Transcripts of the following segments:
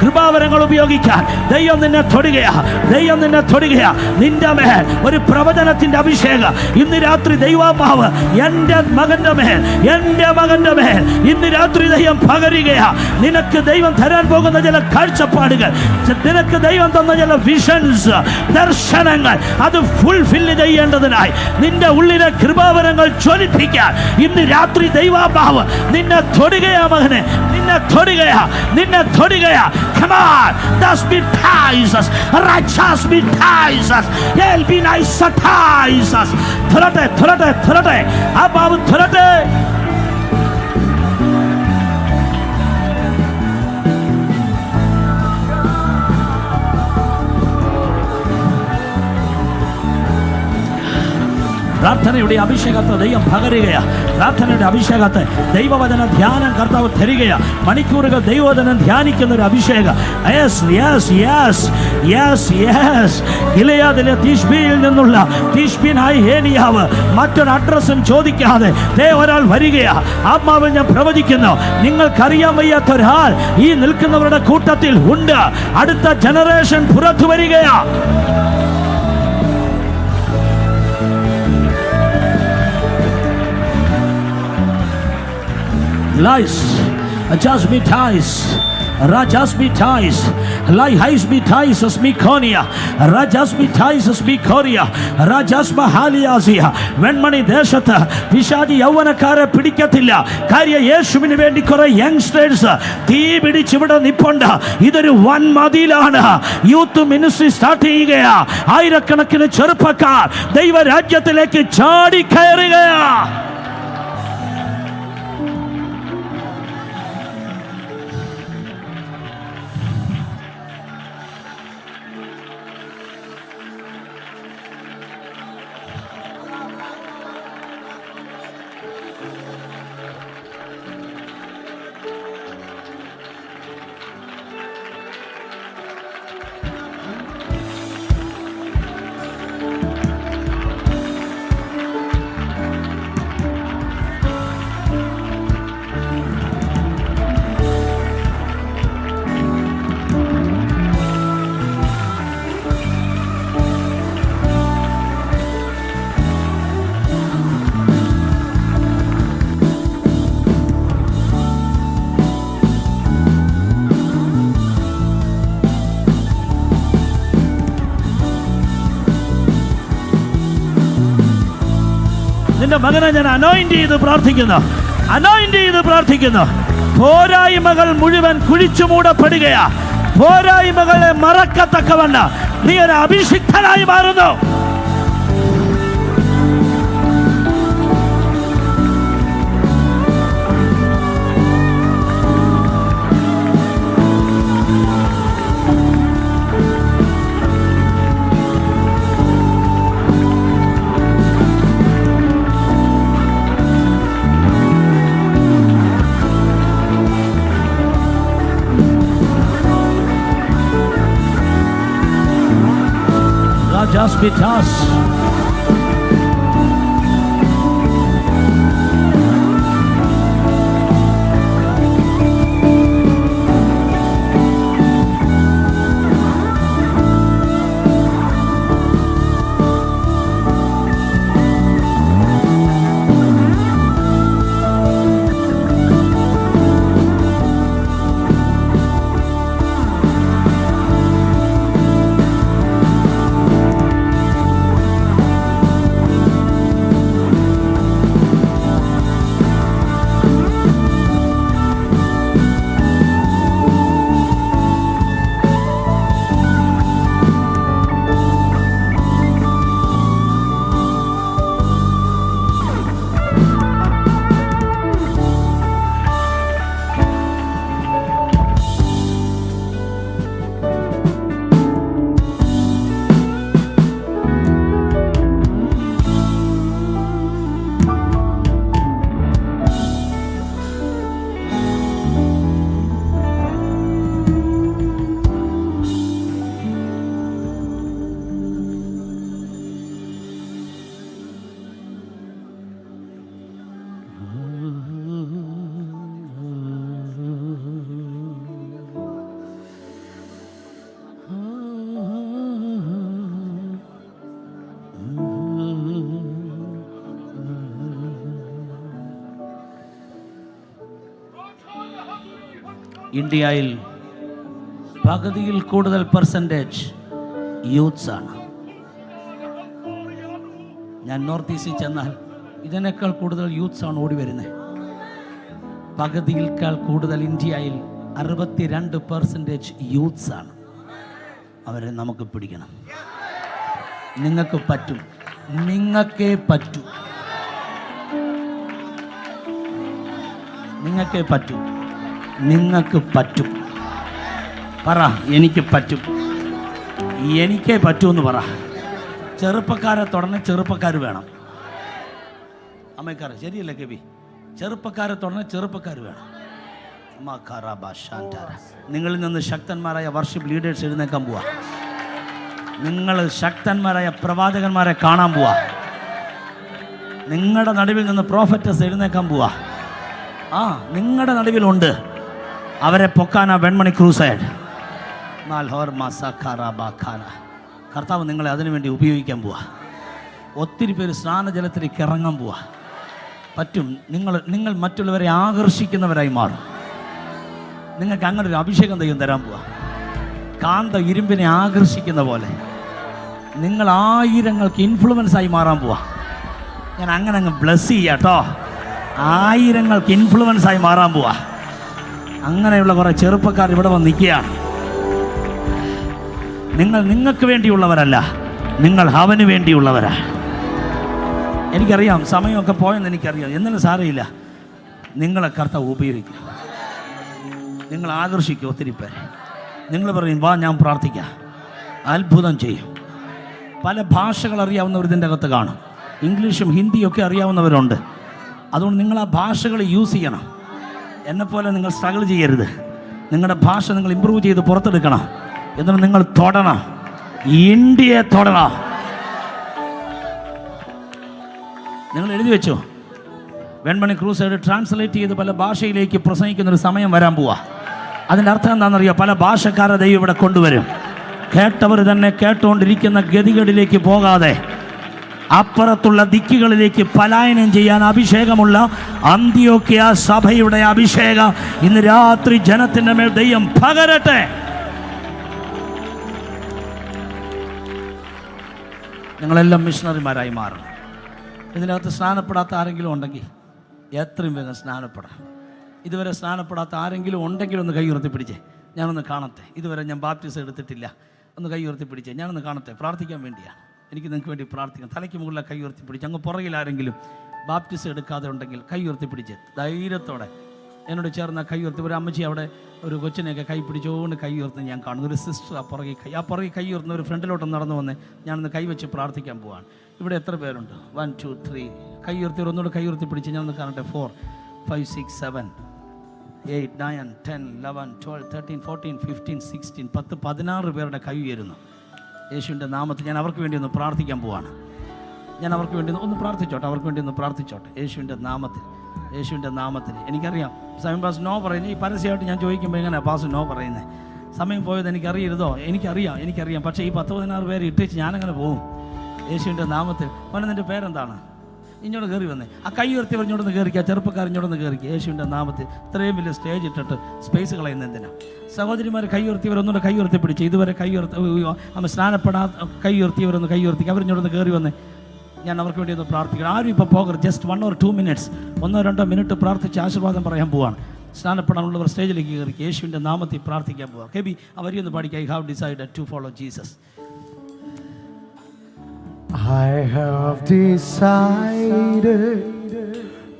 കൃപാവരങ്ങൾ ഉപയോഗിക്കാൻ. ദൈവം നിന്നെ തൊടുകയാ. ദൈവം നിന്നെ തൊടുകയാ. നിന്റെ മേൽ ഒരു പ്രവചനത്തിന്റെ അഭിഷേകം. ഇന്ന് രാത്രി ദൈവാമാവ് എന്റെ മകന്റെ മേൽ എന്റെ മകന്റെ മേൽ ഇന്ന് രാത്രി ദൈവം പകരുകയാ. നിനക്ക് ദൈവം തരാൻ പോകുന്ന ചില കാഴ്ചപ്പാടുകൾ നിനക്ക് ദൈവം തന്ന ചില വിഷൻസ് ദർശനങ്ങൾ അത് ഫുൾഫിൽ ചെയ്യേണ്ടതിനായി നിന്റെ ഉള്ളിലെ കൃപാവരങ്ങൾ ജ്വലിപ്പിക്കാൻ ഇന്ന് രാത്രി ദൈവാത്മാവ് നിന്നെ തൊടുകയാ morning. Ninna Torigaya, Ninna Torigaya. Come on, thus baptize us. Righteous baptize us. He'll be nice baptize us. Throte, throte, throte. Above throte. പ്രാർത്ഥനയുടെ അഭിഷേകത്തെ ദൈവം പകരുകയാ. പ്രാർത്ഥനയുടെ അഭിഷേകത്തെ ദൈവവചന ധ്യാനം കർത്താവ് തരികയാ. മണിക്കൂറുകൾ ദൈവവചനം ധ്യാനിക്കുന്ന ഒരു അഭിഷേകം യെസ് നിന്നുള്ള തീഷ്ബിനായി മറ്റൊരു അഡ്രസ്സും ചോദിക്കാതെ ദേ ഒരാൾ വരികയാ. ആത്മാവിൽ ഞാൻ പ്രവചിക്കുന്നു നിങ്ങൾക്കറിയാൻ വയ്യാത്ത ഒരാൾ ഈ നിൽക്കുന്നവരുടെ കൂട്ടത്തിൽ ഉണ്ട്. അടുത്ത ജനറേഷൻ പുറത്തു വരികയാ. Lies, just be ties. Rajas be ties, lie highs be ties as Mikonia, Rajas be ties as Mikoria, Rajas Mahaliazia, Venmony ദേശത്ത് പിശാചി യൗവനക്കാരെ പിടിക്കത്തില്ല കാര്യ യേശുവിന് വേണ്ടി കുറെ യങ്സ്റ്റേഴ്സ് തീ പിടിച്ച് ഇവിടെ നിപ്പുണ്ട്. ഇതൊരു വൻ മതിലാണ്. യൂത്ത് മിനിസ്ട്രി സ്റ്റാർട്ട് ചെയ്യുകയാ. ആയിരക്കണക്കിന് ചെറുപ്പക്കാർ ദൈവരാജ്യത്തിലേക്ക് ചാടി കയറുകയാ. നിന്റെ മകനെ ഞാൻ അനോയിന്റ് ചെയ്ത് പ്രാർത്ഥിക്കുന്നു. അനോയിന്റ് ചെയ്ത് പ്രാർത്ഥിക്കുന്നു. പോരായ്മകൾ മുഴുവൻ കുഴിച്ചു മൂടപ്പെടുകയാ. പോരായ്മകളെ മറക്കത്തക്കവണ്ണ. നീ ഒരു അഭിഷിക്തനായി മാറുന്നു. be touched. ഇന്ത്യയിൽ പകുതിയിൽ കൂടുതൽ പെർസെന്റേജ് യൂത്ത്സ് ആണ്. ഞാൻ നോർത്ത് ഈസ്റ്റിൽ ചെന്നാൽ ഇതിനേക്കാൾ കൂടുതൽ യൂത്ത്സ് ആണ് ഓടി വരുന്നത് പകുതിയിൽക്കാൾ കൂടുതൽ ഇന്ത്യയിൽ അറുപത്തിരണ്ട് പെർസെന്റേജ് യൂത്ത്സ് ആണ്. അവരെ നമുക്ക് പിടിക്കണം. നിങ്ങൾക്ക് പറ്റും. നിങ്ങൾക്കേ പറ്റൂ. നിങ്ങൾക്കേ പറ്റൂ. നിങ്ങൾക്ക് പറ്റും. പറ എനിക്ക് പറ്റും. എനിക്കേ പറ്റൂന്ന് പറ. ചെറുപ്പക്കാരെ തുടർന്ന് ചെറുപ്പക്കാർ വേണം. അമ്മക്കാരെ ശരിയല്ലേ കവി ചെറുപ്പക്കാരെ തുടർന്ന് ചെറുപ്പക്കാർ വേണം. നിങ്ങളിൽ നിന്ന് ശക്തന്മാരായ വർഷിപ്പ് ലീഡേഴ്സ് എഴുന്നേക്കാൻ പോവാ. നിങ്ങൾ ശക്തന്മാരായ പ്രവാചകന്മാരെ കാണാൻ പോവാ. നിങ്ങളുടെ നടുവിൽ നിന്ന് പ്രോഫറ്റസ് എഴുന്നേക്കാൻ പോവാ. ആ നിങ്ങളുടെ നടുവിലുണ്ട്. അവരെ പൊക്കാന വെൺമണി ക്രൂസൈഡ്. കർത്താവ് നിങ്ങളെ അതിനുവേണ്ടി ഉപയോഗിക്കാൻ പോവാ. ഒത്തിരി പേര് സ്നാനജലത്തിലേക്ക് ഇറങ്ങാൻ പോവാ. പറ്റും. നിങ്ങൾ നിങ്ങൾ മറ്റുള്ളവരെ ആകർഷിക്കുന്നവരായി മാറും. നിങ്ങൾക്ക് അങ്ങനെ ഒരു അഭിഷേകം ദൈവം തരാൻ പോവാ. കാന്ത ഇരുമ്പിനെ ആകർഷിക്കുന്ന പോലെ. നിങ്ങൾ ആയിരങ്ങൾക്ക് ഇൻഫ്ലുവൻസ് ആയി മാറാൻ പോവാ. ഞാൻ അങ്ങനെ അങ്ങ് ബ്ലസ് ചെയ്യാട്ടോ ആയിരങ്ങൾക്ക് ഇൻഫ്ലുവൻസ് ആയി മാറാൻ പോവാ. അങ്ങനെയുള്ള കുറേ ചെറുപ്പക്കാർ ഇവിടെ വന്ന് നിൽക്കുകയാണ് നിങ്ങൾ നിങ്ങൾക്ക് വേണ്ടിയുള്ളവരല്ല നിങ്ങൾ അവന് വേണ്ടിയുള്ളവരാ. എനിക്കറിയാം സമയമൊക്കെ പോയെന്ന് എനിക്കറിയാം. എന്നാലും സാരമില്ല. നിങ്ങളെ കർത്ത ഉപയോഗിക്കും. നിങ്ങൾ ആകർഷിക്കും ഒത്തിരി പേരെ. നിങ്ങൾ പറയും വാ ഞാൻ പ്രാർത്ഥിക്കാം. അത്ഭുതം ചെയ്യും. പല ഭാഷകൾ അറിയാവുന്നവർ ഇതിന്റെ അകത്ത് കാണും. ഇംഗ്ലീഷും ഹിന്ദിയൊക്കെ അറിയാവുന്നവരുണ്ട്. അതുകൊണ്ട് നിങ്ങൾ ആ ഭാഷകൾ യൂസ് ചെയ്യണം. എന്നെപ്പോലെ നിങ്ങൾ സ്ട്രഗിൾ ചെയ്യരുത്. നിങ്ങളുടെ ഭാഷ നിങ്ങൾ ഇമ്പ്രൂവ് ചെയ്ത് പുറത്തെടുക്കണം. എന്നിട്ട് നിങ്ങൾ തൊടണം. ഇന്ത്യയെ തൊടണം. നിങ്ങൾ എഴുതി വെച്ചോ? വെൺമണി ക്രൂസൈഡ് ട്രാൻസ്ലേറ്റ് ചെയ്ത് പല ഭാഷയിലേക്ക് പ്രസംഗിക്കുന്ന ഒരു സമയം വരാൻ പോവാ. അതിന്റെ അർത്ഥം എന്താണെന്നറിയോ? പല ഭാഷക്കാരെ ദൈവം ഇവിടെ കൊണ്ടുവരും. കേട്ടവർ തന്നെ കേട്ടുകൊണ്ടിരിക്കുന്ന ഗതികളിലേക്ക് പോകാതെ അപ്പുറത്തുള്ള ദിക്കുകളിലേക്ക് പലായനം ചെയ്യാൻ അഭിഷേകമുള്ള അന്ത്യോക്യ സഭയുടെ അഭിഷേകം. ഇന്ന് രാത്രി ജനത്തിന്റെ മേൽ ദൈവം പകരട്ടെ. ഞങ്ങളെല്ലാം മിഷണറിമാരായി മാറണം. ഇതിനകത്ത് സ്നാനപ്പെടാത്ത ആരെങ്കിലും ഉണ്ടെങ്കിൽ എത്രയും വേഗം സ്നാനപ്പെടാം. ഇതുവരെ സ്നാനപ്പെടാത്ത ആരെങ്കിലും ഉണ്ടെങ്കിൽ ഒന്ന് കൈ ഉയർത്തി പിടിച്ചേ. ഞാനൊന്ന് കാണട്ടെ. ഇതുവരെ ഞാൻ ബാപ്റ്റിസം എടുത്തിട്ടില്ല. ഒന്ന് കൈ ഉയർത്തി പിടിച്ചേ. ഞാനൊന്ന് കാണട്ടെ. പ്രാർത്ഥിക്കാൻ വേണ്ടിയാണ് എനിക്ക് നിങ്ങൾക്ക് വേണ്ടി പ്രാർത്ഥിക്കാം. തലയ്ക്ക് മുകളിലെ കൈ ഉയർത്തി പിടിച്ച്. അങ്ങ് പുറകിൽ ആരെങ്കിലും ബാപ്റ്റിസം എടുക്കാതെ ഉണ്ടെങ്കിൽ കൈ ഉയർത്തി പിടിച്ച്. ധൈര്യത്തോടെ എന്നോട് ചേർന്ന കൈ ഉയർത്തി. ഒരു അമ്മച്ചി അവിടെ ഒരു കൊച്ചിനെയൊക്കെ കൈ പിടിച്ചുകൊണ്ട് കൈ ഉയർത്തുന്ന ഞാൻ കാണുന്നു. ഒരു സിസ്റ്റർ ആ പുറകെ കൈ ആ പുറകെ കൈ ഉയർത്തുന്ന ഒരു ഫ്രണ്ടിലോട്ട് നടന്നു വന്ന്. ഞാനൊന്ന് കൈ വെച്ച് പ്രാർത്ഥിക്കാൻ പോവാണ്. ഇവിടെ എത്ര പേരുണ്ട്? വൺ ടു ത്രീ കൈ ഉയർത്തി ഒന്നുകൂടെ കൈ ഉയർത്തി പിടിച്ച് ഞാനൊന്ന് കാണട്ടെ. Four five six seven eight nine ten eleven twelve thirteen fourteen fifteen sixteen പത്ത് പതിനാറ് പേരുടെ കൈ ഉയരുന്നു. യേശുവിന്റെ നാമത്തിൽ ഞാൻ അവർക്ക് വേണ്ടി ഒന്ന് പ്രാർത്ഥിക്കാൻ പോവാണ്. ഞാൻ അവർക്ക് വേണ്ടി ഒന്ന് പ്രാർത്ഥിച്ചോട്ടെ അവർക്ക് വേണ്ടി ഒന്ന് പ്രാർത്ഥിച്ചോട്ടെ. യേശുവിന്റെ നാമത്തിൽ യേശുവിന്റെ നാമത്തിൽ. എനിക്കറിയാം സമയം പാസ് നോ പറയുന്നത്. ഈ പരസ്യമായിട്ട് ഞാൻ ചോദിക്കുമ്പോൾ എങ്ങനെയാണ് പാസ് നോ പറയുന്നത് സമയം പോയത് എനിക്കറിയരുതോ? എനിക്കറിയാം എനിക്കറിയാം. പക്ഷേ ഈ പത്ത് പതിനാറ് പേര് ഇട്ടേച്ച് ഞാനങ്ങനെ പോകും യേശുവിന്റെ നാമത്തിൽ. മോനെ നിന്റെ പേരെന്താണ്? ഇങ്ങോട്ട് കയറി വന്നേ. ആ കൈ ഉയർത്തി പറഞ്ഞോടൊന്ന് കയറിക്കുക ചെറുപ്പക്കാർ ഇഞ്ഞോടൊന്ന് കയറിക്കുക യേശുവിന്റെ നാമത്തിൽ ഇത്രയും വലിയ സ്റ്റേജ് ഇട്ടിട്ട് സ്പേസ് കളയുന്ന എന്തിനാ? സഹോദരിമാർ കൈ ഉയർത്തിയവരൊന്നുകൂടെ കൈ ഉയർത്തി പിടിച്ച്. ഇതുവരെ കൈ ഉയർത്തി അമ്മ സ്നാനപ്പെടാ കൈ ഉയർത്തിയവരൊന്ന് കൈ ഉയർത്തി. അവരിഞ്ഞോടൊന്ന് കയറി വന്നേ. ഞാൻ അവർക്ക് വേണ്ടി ഒന്ന് പ്രാർത്ഥിക്കണം ആരും ഇപ്പോൾ പോകരുത്. Just one or two minutes ഒന്നോ രണ്ടോ മിനിറ്റ് പ്രാർത്ഥിച്ച് ആശീർവാദം പറയാൻ പോവാണ്. സ്നാനപ്പെടാനുള്ളവർ സ്റ്റേജിലേക്ക് കയറി യേശുവിന്റെ നാമത്തിൽ പ്രാർത്ഥിക്കാൻ പോവാം. കെബി അവരെയൊന്ന് പാടിക്കുക I have decide to follow Jesus I have decided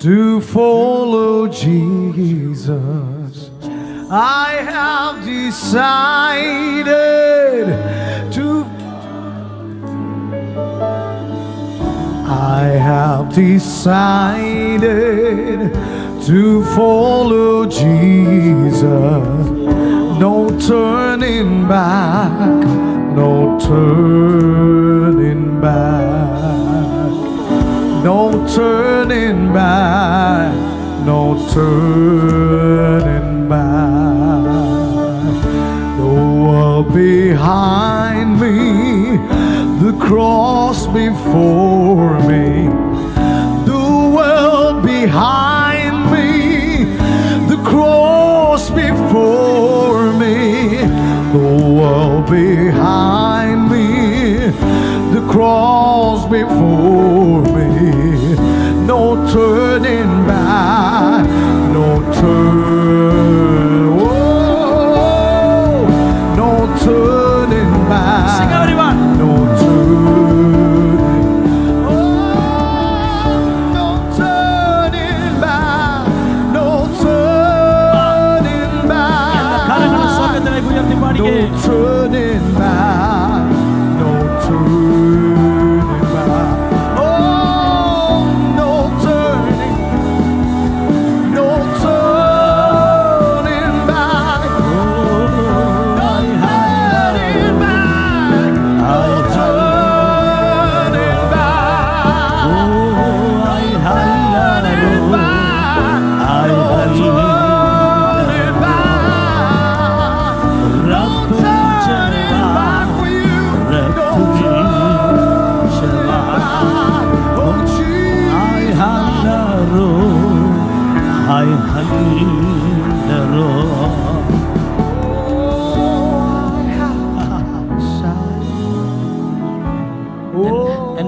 to follow Jesus. I have decided to. I have decided to follow Jesus. No turning back, no turning back, no turning back, no turning back. The world behind me, the cross before me, the world behind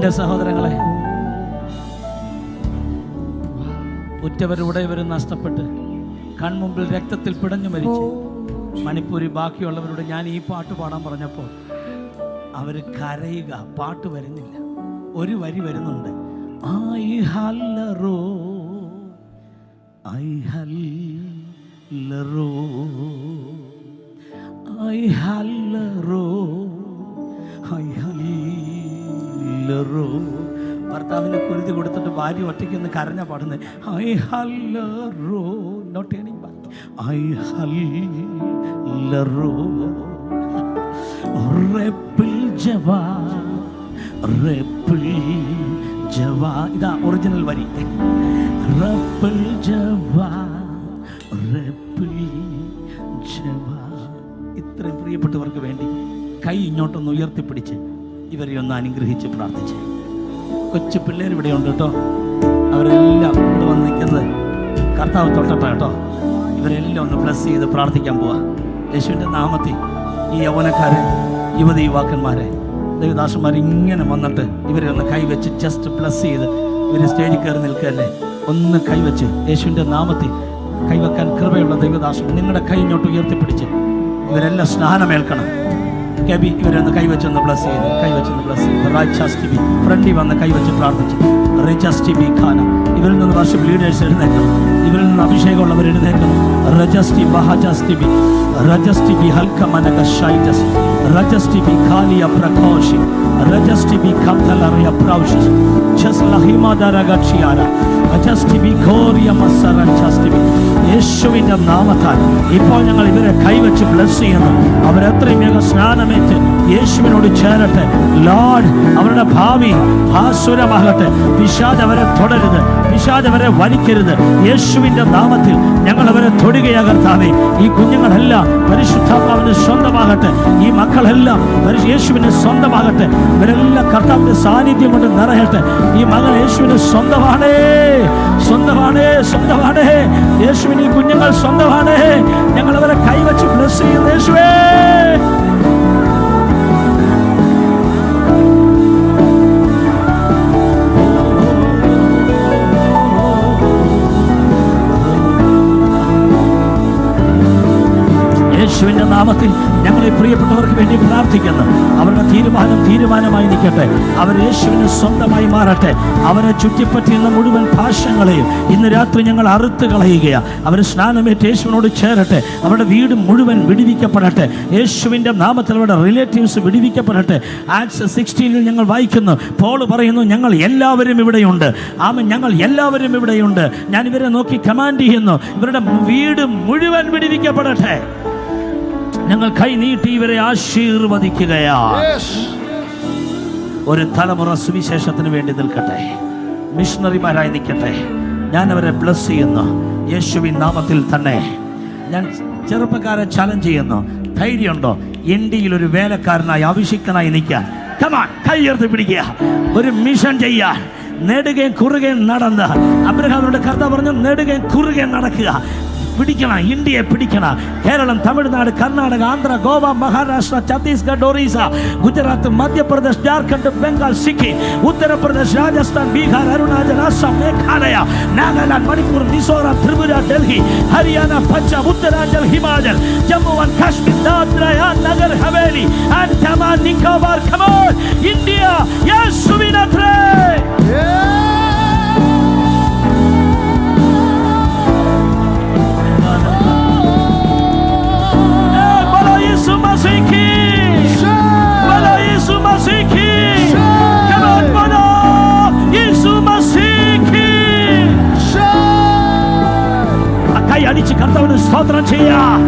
എന്റെ സഹോദരങ്ങളെ ഉറ്റവരുടെ ഇവരും നഷ്ടപ്പെട്ട് കൺമുമ്പിൽ രക്തത്തിൽ പിടഞ്ഞു മരിച്ചു മണിപ്പൂരി ബാക്കിയുള്ളവരോട് ഞാൻ ഈ പാട്ട് പാടാൻ പറഞ്ഞപ്പോൾ അവർ കരയുക പാട്ട് വരുന്നില്ല. ഒരു വരി വരുന്നുണ്ട്. ഐ ഹല്ലറോ ഐ ഹല്ലറോ ഐ ഹല്ലറോ ഐ ഭർത്താവിനെ കുരുതി കൊടുത്തിട്ട് ഭാര്യ ഒറ്റയ്ക്ക് ഒന്ന് കരഞ്ഞ പാടുന്നത് ഐ ഹല്ലറോ നോട്ട് ബാക്ക് ഐ ഹല്ലറോ റെപ്പിൾ ജവാ റെപ്പിൾ ജവാ. ഇതാ ഒറിജിനൽ വരി. റെപ്പിൾ ജവാ റെപ്പിൾ ജവാ. ഇത്രയും പ്രിയപ്പെട്ടവർക്ക് വേണ്ടി കൈ ഇങ്ങോട്ടൊന്ന് ഉയർത്തിപ്പിടിച്ച് ഇവരെ ഒന്ന് അനുഗ്രഹിച്ച് പ്രാർത്ഥിച്ച്. കൊച്ചു പിള്ളേർ ഇവിടെ ഉണ്ട് കേട്ടോ. അവരെല്ലാം ഇവിടെ വന്ന് നിൽക്കുന്നത് കർത്താവ് തൊട്ടട്ടെ കേട്ടോ. ഇവരെല്ലാം ഒന്ന് ബ്ലസ് ചെയ്ത് പ്രാർത്ഥിക്കാൻ പോവാ. യേശുവിന്റെ നാമത്തിൽ ഈ യൗവനക്കാരെ യുവതി യുവാക്കന്മാരെ ദേവദാസന്മാർ ഇങ്ങനെ വന്നിട്ട് ഇവരെ ഒന്ന് കൈവച്ച് ജസ്റ്റ് ബ്ലസ് ചെയ്ത് ഇവർ സ്റ്റേജിൽ കയറി നിൽക്കുകയല്ലേ? ഒന്ന് കൈവച്ച് യേശുവിന്റെ നാമത്തിൽ കൈവെക്കാൻ കൃപയുള്ള ദൈവദാസൻ നിങ്ങളുടെ കൈ ഇങ്ങോട്ട് ഉയർത്തിപ്പിടിച്ച് ഇവരെല്ലാം സ്നാനമേൽക്കണം. കെബി ഇവരൊന്ന് കൈവച്ചൊന്ന് ബ്ലസ് ചെയ്ത് കൈവച്ചൊന്ന് ബ്ലസ് ചെയ്ത്. റൈച്ചാസ് ടി ബി ഫ്രണ്ടിൽ വന്ന് കൈവച്ച് പ്രാർത്ഥിച്ചു. റിജസ് ടി ബി ഖാന ഇവരിൽ നിന്ന് വർഷം ലീഡേഴ്സ് എഴുന്നേക്കണം ഇവരിൽ നിന്ന് അഭിഷേകമുള്ളവർ എഴുന്നേക്കണം റജസ് ടി ബഹാജാസ് ടി ബി റജസ് ടി ബി ഹൽക്ക മനക ഷൈറ്റസ് റജസ് ടി ബി ഖാലിയ പ്രഖോഷി റജസ് ടി ബി കംതലറിയ പ്രൗഷി ജസ് ലഹിമാദര ഗക്ഷിയാര റജസ് ടി ബി ഘോറിയ മസറ ജസ് യേശുവിന്റെ നാമത്താൽ ഇപ്പോൾ ഞങ്ങൾ ഇവരെ കൈവച്ച് ബ്ലസ് ചെയ്യുന്നു. അവരെത്രയും വേഗം സ്നാനമേറ്റ് യേശുവിനോട് ചേരട്ടെ. ലോഡ് അവരുടെ ഭാവി ഭാസുരമാകട്ടെ പിശാദ് അവരെ തുടരുത്. പിശാദ് അവരെ വലിക്കരുത്. യേശുവിന്റെ നാമത്തിൽ ഞങ്ങൾ അവരെ തൊടുകയാകർത്താവേ ഈ കുഞ്ഞുങ്ങളെല്ലാം പരിശുദ്ധാത്മാവിന് സ്വന്തമാകട്ടെ. ഈ മക്കളെല്ലാം യേശുവിന് സ്വന്തമാകട്ടെ. ഇവരെല്ലാം കർത്താവിന്റെ സാന്നിധ്യം കൊണ്ട് നിറയട്ടെ. ഈ മകൾ യേശുവിന് സ്വന്തമാണേ. സ്വന്തമാണേ സ്വന്തമാണേ. യേശുവിന് ഈ കുഞ്ഞുങ്ങൾ സ്വന്തമാണേ. ഞങ്ങൾ അവരെ കൈവച്ച് ബ്ലസ് ചെയ്യുന്നു യേശുവേ. പ്രിയപ്പെട്ടവർക്ക് വേണ്ടി പ്രാർത്ഥിക്കുന്നു. അവരുടെ തീരുമാനം തീരുമാനമായി നിൽക്കട്ടെ. അവർ യേശുവിന് സ്വന്തമായി മാറട്ടെ. അവരെ ചുറ്റിപ്പറ്റിയുന്ന മുഴുവൻ ഭാഷങ്ങളെയും ഇന്ന് രാത്രി ഞങ്ങൾ അറുത്ത് കളയുകയാണ് അവർ സ്നാനമേറ്റ് യേശുവിനോട് ചേരട്ടെ. അവരുടെ വീട് മുഴുവൻ വിടിവിക്കപ്പെടട്ടെ. യേശുവിന്റെ നാമത്തിൽ അവരുടെ റിലേറ്റീവ്സ് വിടിവിക്കപ്പെടട്ടെ. ആക്സ് സിക്സ്റ്റീനിൽ ഞങ്ങൾ വായിക്കുന്നു. പോൾ പറയുന്നു ഞങ്ങൾ എല്ലാവരും ഇവിടെയുണ്ട്. ആമ ഞങ്ങൾ എല്ലാവരും ഇവിടെയുണ്ട്. ഞാൻ ഇവരെ നോക്കി കമാൻഡ് ചെയ്യുന്നു. ഇവരുടെ വീട് മുഴുവൻ വിടിവിക്കപ്പെടട്ടെ. ഞങ്ങൾ കൈ നീട്ടി ഇവരെ ആശീർവദിക്കുകയാ ഒരു തലമുറ സുവിശേഷത്തിന് വേണ്ടി നിൽക്കട്ടെ. മിഷണറിമാരായി നിൽക്കട്ടെ. ഞാൻ അവരെ ബ്ലസ് ചെയ്യുന്നു. യേശുവിൻ നാമത്തിൽ തന്നെ. ഞാൻ ചെറുപ്പക്കാരെ ചലഞ്ച് ചെയ്യുന്നു. ധൈര്യമുണ്ടോ? ഇന്ത്യയിൽ ഒരു വേലക്കാരനായി അഭിഷിക്തനായി നിൽക്കാൻ കമാൻ കൈ ഉയർത്തി പിടിക്കുക. ഒരു മിഷൻ ചെയ്യാൻ നേടുകയും കുറുകയും നടന്ന്. അബ്രഹാമിനോട് കർത്താവ് പറഞ്ഞു നേടുകയും കുറുകയും നടക്കുക. பிடிக்கலாம் இந்திய பிடிக்கலாம். கேரளம் தமிழ்நாடு கர்நாடகா ஆந்திரா கோவா மகாராஷ்டிரா சத்தீஸ்கர் ஒரிசா குஜராத் மத்திய பிரதேஷ் ஜார்க்கண்ட் பெங்கால் சிக்கிம் உத்தரப்பிரதேஷ் ராஜஸ்தான் பீகார் அருணாச்சல் அஸ்ஸாம் மேகாலயா நாகாலாந்து மணிப்பூர் மிசோரம் திரிபுரா டெல்லி ஹரியானா பஞ்சாப் உத்தராஞ்சல் ஹிமாச்சல் ஜம்மு அண்ட் காஷ்மீர் தாத்ரா நகர் ஹவேலி அண்ட் தமான் நிக்கோபார் கமான் இந்தியா எஸ் சுவினத்ரே ആ കൈ അടിച്ച് കർത്താവിന് സ്തോത്രം ചെയ്യാം